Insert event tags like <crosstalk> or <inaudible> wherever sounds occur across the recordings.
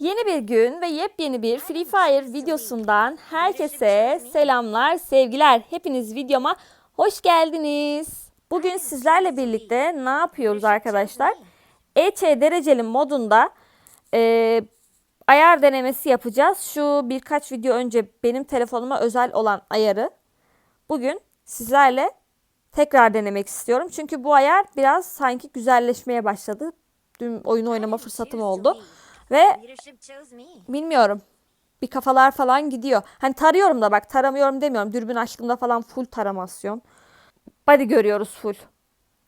Yeni bir gün ve yepyeni bir Free Fire videosundan herkese selamlar, sevgiler. Hepiniz videoma hoş geldiniz. Bugün sizlerle birlikte ne yapıyoruz arkadaşlar? EÇ dereceli modunda e, ayar denemesi yapacağız. Şu birkaç video önce benim telefonuma özel olan ayarı bugün sizlerle tekrar denemek istiyorum. Çünkü bu ayar biraz sanki güzelleşmeye başladı. Dün oyunu oynama fırsatım oldu. Ve bilmiyorum. Bir kafalar falan gidiyor. Hani tarıyorum da bak taramıyorum demiyorum. Dürbün açtığımda falan full taramasyon. Body görüyoruz full.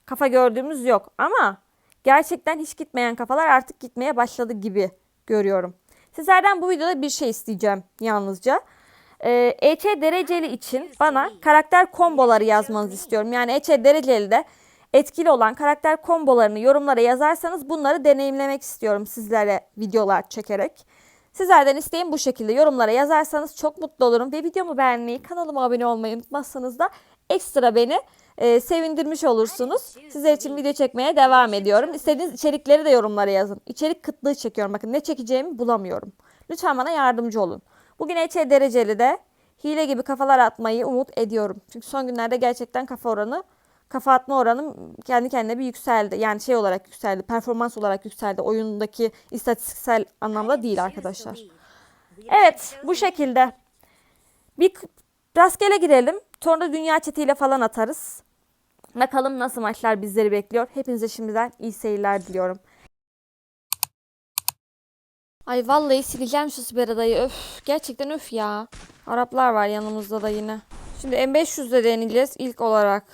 Kafa gördüğümüz yok ama gerçekten hiç gitmeyen kafalar artık gitmeye başladı gibi görüyorum. Sizlerden bu videoda bir şey isteyeceğim yalnızca. Ee, EÇ dereceli için bana karakter komboları yazmanızı istiyorum. Yani EÇ dereceli de etkili olan karakter kombolarını yorumlara yazarsanız bunları deneyimlemek istiyorum sizlere videolar çekerek. Sizlerden isteğim bu şekilde yorumlara yazarsanız çok mutlu olurum. Ve videomu beğenmeyi, kanalıma abone olmayı unutmazsanız da ekstra beni e, sevindirmiş olursunuz. Sizler için video çekmeye devam ediyorum. İstediğiniz içerikleri de yorumlara yazın. İçerik kıtlığı çekiyorum. Bakın ne çekeceğimi bulamıyorum. Lütfen bana yardımcı olun. Bugün EÇ dereceli de hile gibi kafalar atmayı umut ediyorum. Çünkü son günlerde gerçekten kafa oranı kafa atma oranım kendi kendine bir yükseldi. Yani şey olarak yükseldi, performans olarak yükseldi. Oyundaki istatistiksel anlamda değil arkadaşlar. Evet, bu şekilde. Bir rastgele girelim. Sonra dünya çetiyle falan atarız. Bakalım nasıl maçlar bizleri bekliyor. Hepinize şimdiden iyi seyirler diliyorum. Ay vallahi sileceğim şu Siber adayı. Öf, gerçekten öf ya. Araplar var yanımızda da yine. Şimdi M500'de deneyeceğiz ilk olarak.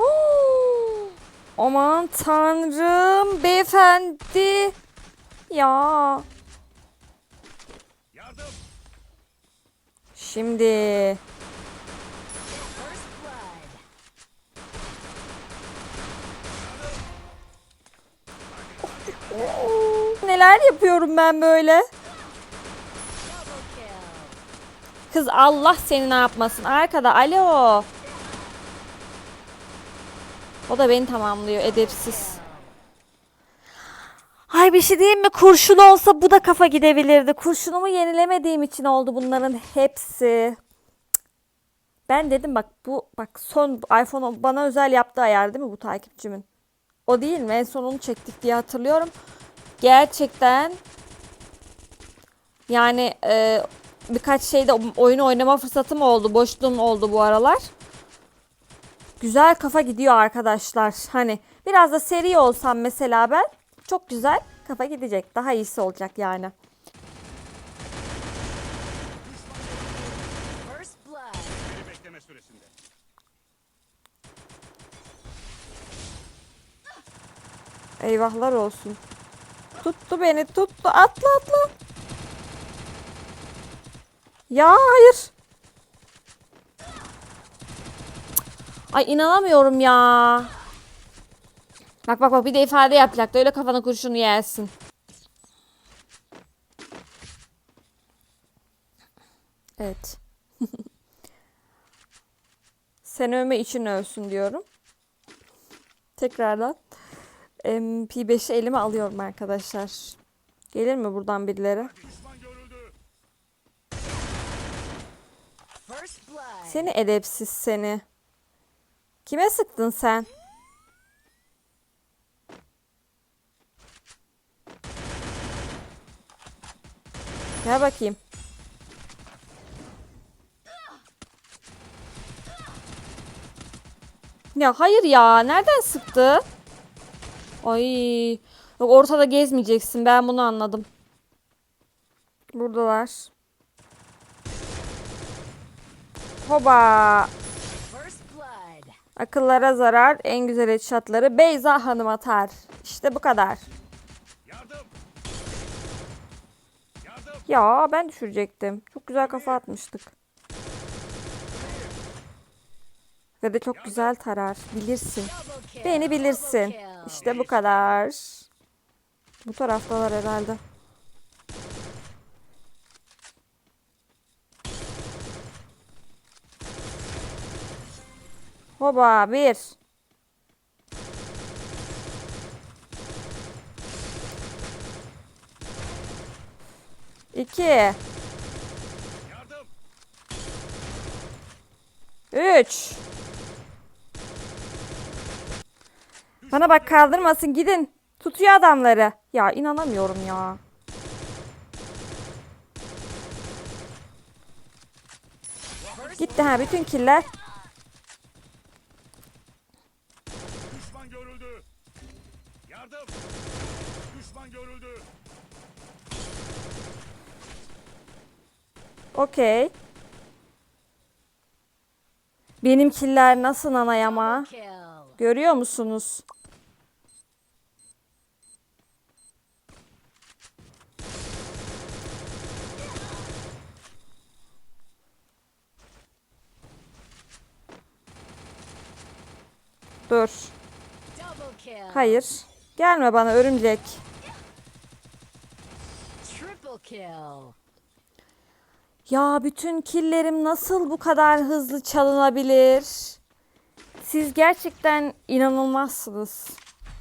Huu! Aman tanrım beyefendi. Ya. Şimdi First blood. neler yapıyorum ben böyle? Kız Allah seni ne yapmasın. Arkada alo. O da beni tamamlıyor edepsiz. Ay bir şey diyeyim mi? Kurşun olsa bu da kafa gidebilirdi. Kurşunumu yenilemediğim için oldu bunların hepsi. Ben dedim bak bu bak son iPhone bana özel yaptığı ayar değil mi bu takipçimin? O değil mi? En son onu çektik diye hatırlıyorum. Gerçekten yani e, birkaç şeyde oyunu oynama fırsatım oldu. Boşluğum oldu bu aralar. Güzel kafa gidiyor arkadaşlar. Hani biraz da seri olsam mesela ben çok güzel kafa gidecek. Daha iyisi olacak yani. Eyvahlar olsun. Tuttu beni tuttu. Atla atla. Ya hayır. Ay inanamıyorum ya. Bak bak bak bir de ifade yapacaktı. Öyle kafana kurşunu yersin. Evet. <laughs> Sen övme için övsün diyorum. Tekrardan. MP5'i elime alıyorum arkadaşlar. Gelir mi buradan birileri? Seni edepsiz seni. Kime sıktın sen? Gel bakayım. Ya hayır ya. Nereden sıktı? Ay. Yok ortada gezmeyeceksin. Ben bunu anladım. Buradalar. Hoba. Akıllara zarar, en güzel headshotları Beyza Hanım atar. İşte bu kadar. Yardım. Yardım. Ya ben düşürecektim. Çok güzel kafa atmıştık. Ve de çok güzel tarar. Bilirsin. Beni bilirsin. İşte bu kadar. Bu taraftalar herhalde. Hoba bir. İki. Yardım. Üç. Bana bak kaldırmasın gidin. Tutuyor adamları. Ya inanamıyorum ya. Gitti ha bütün killer. Düşman görüldü. Okey. Benim killer nasıl anayama? Görüyor musunuz? Dur. Hayır. Gelme bana örümcek. Triple kill. Ya bütün killerim nasıl bu kadar hızlı çalınabilir? Siz gerçekten inanılmazsınız.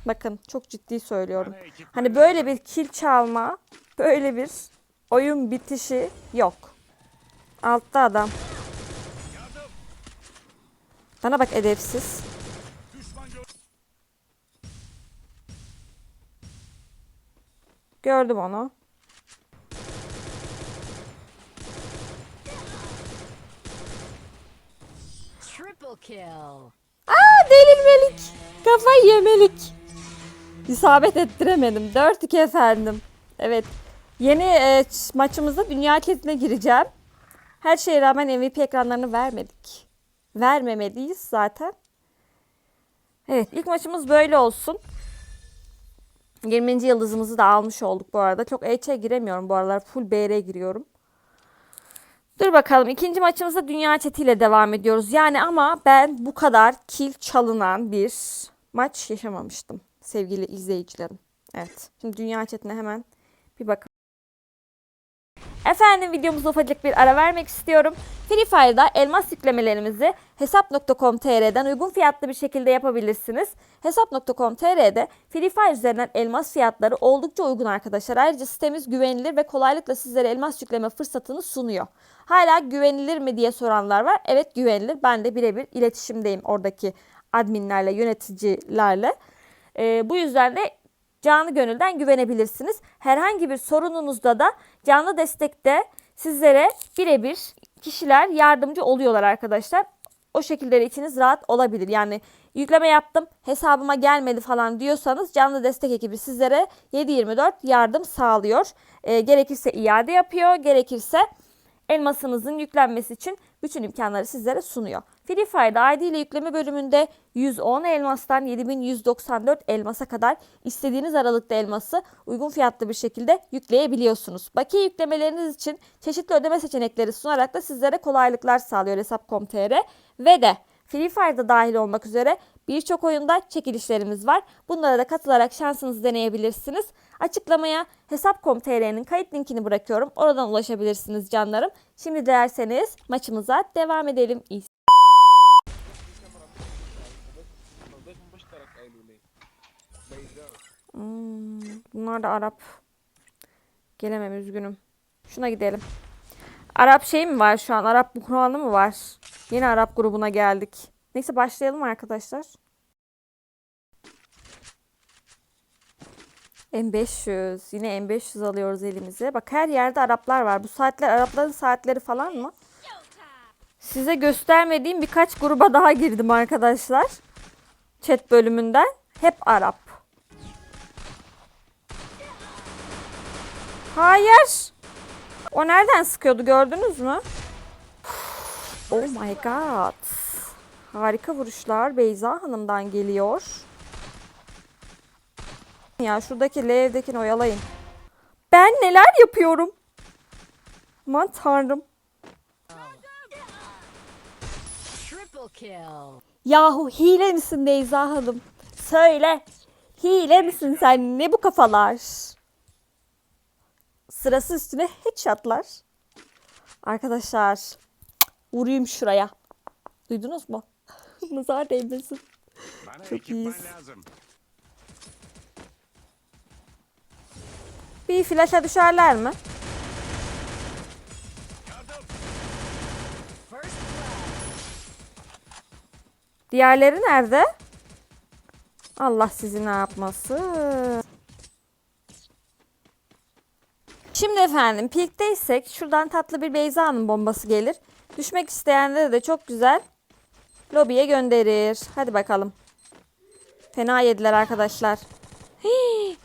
Bakın çok ciddi söylüyorum. Hani böyle bir kill çalma, böyle bir oyun bitişi yok. Altta adam. Bana bak edepsiz. Gördüm onu. Triple kill. Aa delirmelik. Kafayı yemelik. İsabet ettiremedim. 4-2 efendim. Evet. Yeni e, maçımızda dünya ketine gireceğim. Her şeye rağmen MVP ekranlarını vermedik. Vermemeliyiz zaten. Evet ilk maçımız böyle olsun. 20. yıldızımızı da almış olduk bu arada. Çok HE giremiyorum bu aralar. Full BR giriyorum. Dur bakalım ikinci maçımızda dünya çetiyle devam ediyoruz. Yani ama ben bu kadar kill çalınan bir maç yaşamamıştım sevgili izleyicilerim. Evet şimdi dünya chatine hemen bir bakalım. Efendim videomuza ufacık bir ara vermek istiyorum. Free Fire'da elmas yüklemelerimizi hesap.com.tr'den uygun fiyatlı bir şekilde yapabilirsiniz. Hesap.com.tr'de Free Fire üzerinden elmas fiyatları oldukça uygun arkadaşlar. Ayrıca sitemiz güvenilir ve kolaylıkla sizlere elmas yükleme fırsatını sunuyor. Hala güvenilir mi diye soranlar var. Evet güvenilir. Ben de birebir iletişimdeyim oradaki adminlerle, yöneticilerle. Ee, bu yüzden de canı gönülden güvenebilirsiniz. Herhangi bir sorununuzda da canlı destekte sizlere birebir kişiler yardımcı oluyorlar arkadaşlar. O şekilde de içiniz rahat olabilir. Yani yükleme yaptım hesabıma gelmedi falan diyorsanız canlı destek ekibi sizlere 7-24 yardım sağlıyor. Ee, gerekirse iade yapıyor, gerekirse elmasınızın yüklenmesi için bütün imkanları sizlere sunuyor. Free Fire'da ID ile yükleme bölümünde 110 elmastan 7194 elmasa kadar istediğiniz aralıkta elması uygun fiyatlı bir şekilde yükleyebiliyorsunuz. Bakiye yüklemeleriniz için çeşitli ödeme seçenekleri sunarak da sizlere kolaylıklar sağlıyor Hesap.com.tr ve de Free Fire'da dahil olmak üzere birçok oyunda çekilişlerimiz var. Bunlara da katılarak şansınızı deneyebilirsiniz. Açıklamaya hesap.com.tr'nin kayıt linkini bırakıyorum. Oradan ulaşabilirsiniz canlarım. Şimdi dilerseniz maçımıza devam edelim. İyi Hmm, bunlar da Arap. Gelemem üzgünüm. Şuna gidelim. Arap şey mi var şu an? Arap buhranı mı var? Yeni Arap grubuna geldik. Neyse başlayalım arkadaşlar. M500. Yine M500 alıyoruz elimize. Bak her yerde Araplar var. Bu saatler Arapların saatleri falan mı? Size göstermediğim birkaç gruba daha girdim arkadaşlar. Chat bölümünden. Hep Arap. Hayır. O nereden sıkıyordu gördünüz mü? Oh my god. Harika vuruşlar Beyza Hanım'dan geliyor. Ya şuradaki L evdekini oyalayın. Ben neler yapıyorum? Aman tanrım. Yahu hile misin Beyza Hanım? Söyle. Hile misin sen? Ne bu kafalar? Sırası üstüne headshotlar. Arkadaşlar vurayım şuraya. Duydunuz mu? <laughs> Nazar değmesin. Bana Çok iyiyiz. Bir flash'a düşerler mi? Diğerleri nerede? Allah sizi ne yapmasın. Şimdi efendim peak'teysek şuradan tatlı bir Beyza Hanım bombası gelir. Düşmek isteyenleri de çok güzel lobiye gönderir. Hadi bakalım. Fena yediler arkadaşlar. Hii.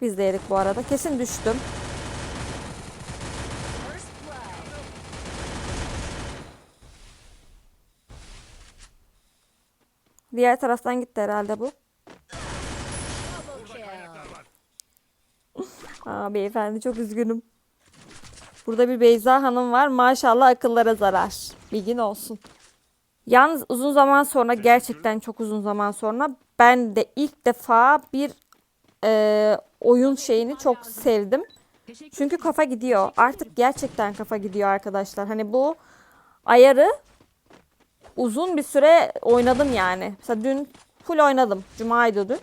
Biz de yedik bu arada. Kesin düştüm. Diğer taraftan gitti herhalde bu. Double kill. Aa beyefendi çok üzgünüm. Burada bir Beyza Hanım var. Maşallah akıllara zarar. Bilgin olsun. Yalnız uzun zaman sonra gerçekten çok uzun zaman sonra ben de ilk defa bir e, oyun şeyini çok sevdim. Çünkü kafa gidiyor. Artık gerçekten kafa gidiyor arkadaşlar. Hani bu ayarı uzun bir süre oynadım yani. Mesela dün full oynadım. Cuma'ydı dün.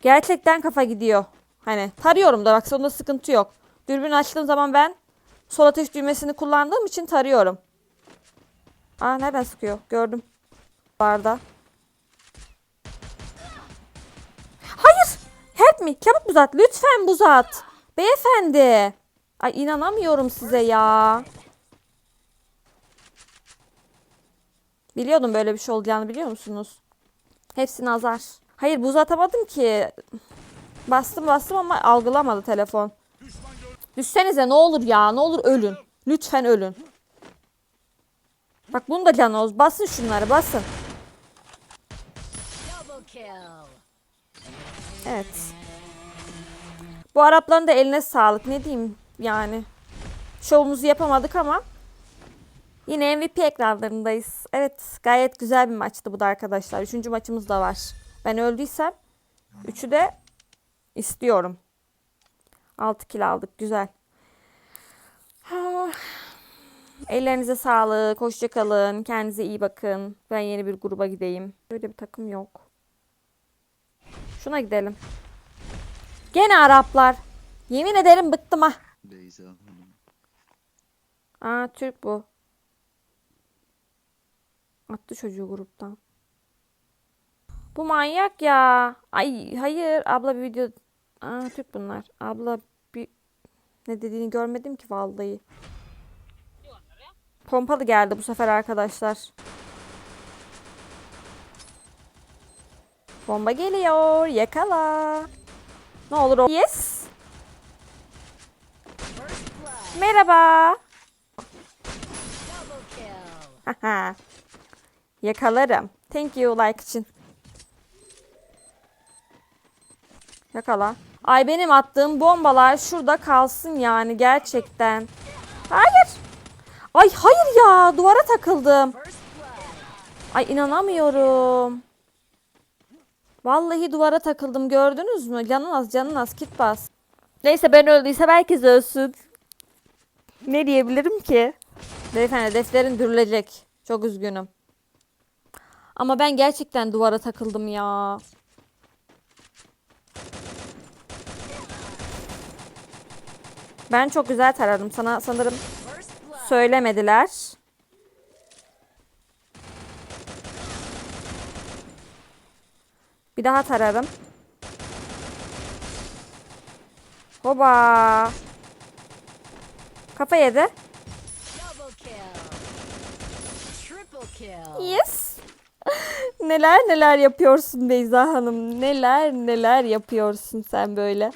Gerçekten kafa gidiyor. Hani tarıyorum da bak onda sıkıntı yok. Dürbün açtığım zaman ben sol ateş düğmesini kullandığım için tarıyorum. Aa nereden sıkıyor? Gördüm. Barda. Hayır. Help me. Çabuk buz at. Lütfen buz at. Beyefendi. Ay inanamıyorum size ya. Biliyordum böyle bir şey olacağını biliyor musunuz? Hepsi nazar. Hayır buz atamadım ki. Bastım bastım ama algılamadı telefon. Düşsenize ne olur ya ne olur ölün. Lütfen ölün. Bak bunu da canoz. Basın şunları basın. Evet. Bu Arapların da eline sağlık. Ne diyeyim yani. Şovumuzu yapamadık ama yine MVP ekranlarındayız. Evet gayet güzel bir maçtı bu da arkadaşlar. Üçüncü maçımız da var. Ben öldüysem üçü de istiyorum. 6 kill aldık. Güzel. Ah. Ellerinize sağlık. Hoşça kalın. Kendinize iyi bakın. Ben yeni bir gruba gideyim. Böyle bir takım yok. Şuna gidelim. Gene Araplar. Yemin ederim bıktım ha. Beyza Hanım. Aa Türk bu. Attı çocuğu gruptan. Bu manyak ya. Ay hayır abla bir video. Aa Türk bunlar. Abla bir ne dediğini görmedim ki vallahi. Pompalı geldi bu sefer arkadaşlar. Bomba geliyor. Yakala. Ne olur o. Yes. Merhaba. Haha. Yakalarım. Thank you like için. Yakala. Ay benim attığım bombalar şurada kalsın yani gerçekten. Hayır. Ay hayır ya duvara takıldım. Ay inanamıyorum. Vallahi duvara takıldım gördünüz mü? Canın az canın az kit bas. Neyse ben öldüysem herkes ölsün. Ne diyebilirim ki? Beyefendi defterin dürülecek. Çok üzgünüm. Ama ben gerçekten duvara takıldım ya. Ben çok güzel taradım. Sana sanırım söylemediler. Bir daha tararım. Hoba. Kafa yedi. Yes. <laughs> neler neler yapıyorsun Beyza Hanım. Neler neler yapıyorsun sen böyle.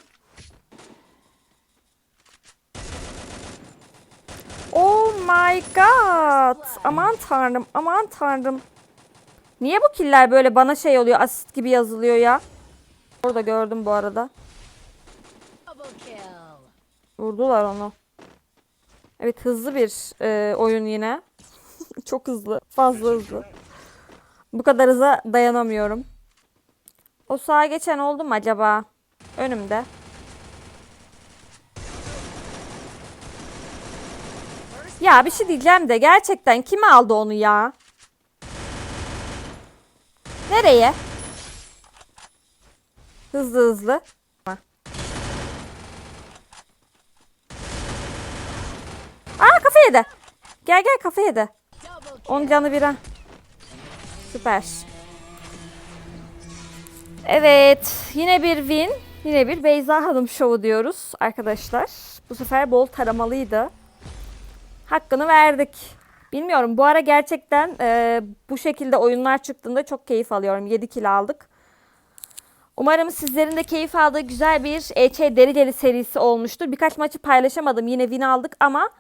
Oh my god. Aman tanrım, aman tanrım. Niye bu killer böyle bana şey oluyor, asit gibi yazılıyor ya? Orada gördüm bu arada. Vurdular onu. Evet hızlı bir e, oyun yine. <laughs> Çok hızlı. Fazla hızlı. Bu kadar hıza dayanamıyorum. O sağa geçen oldu mu acaba? Önümde. Ya bir şey diyeceğim de gerçekten kim aldı onu ya? Nereye? Hızlı hızlı. Aa kafa yedi. Gel gel kafa yedi. Double kill. Onun canı bira. Süper. Evet. Yine bir win. Yine bir Beyza Hanım şovu diyoruz arkadaşlar. Bu sefer bol taramalıydı. Hakkını verdik. Bilmiyorum bu ara gerçekten e, bu şekilde oyunlar çıktığında çok keyif alıyorum. 7 kilo aldık. Umarım sizlerin de keyif aldığı güzel bir EÇ Dereceli serisi olmuştur. Birkaç maçı paylaşamadım. Yine win aldık ama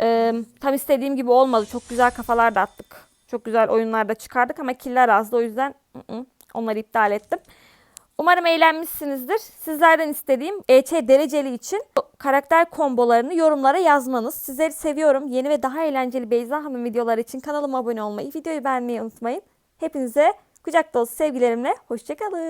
e, tam istediğim gibi olmadı. Çok güzel kafalar da attık. Çok güzel oyunlar da çıkardık ama killer azdı. O yüzden ı -ı, onları iptal ettim. Umarım eğlenmişsinizdir. Sizlerden istediğim EÇ dereceli için karakter kombolarını yorumlara yazmanız. Sizleri seviyorum. Yeni ve daha eğlenceli Beyza Hanım videoları için kanalıma abone olmayı, videoyu beğenmeyi unutmayın. Hepinize kucak dolusu sevgilerimle hoşçakalın.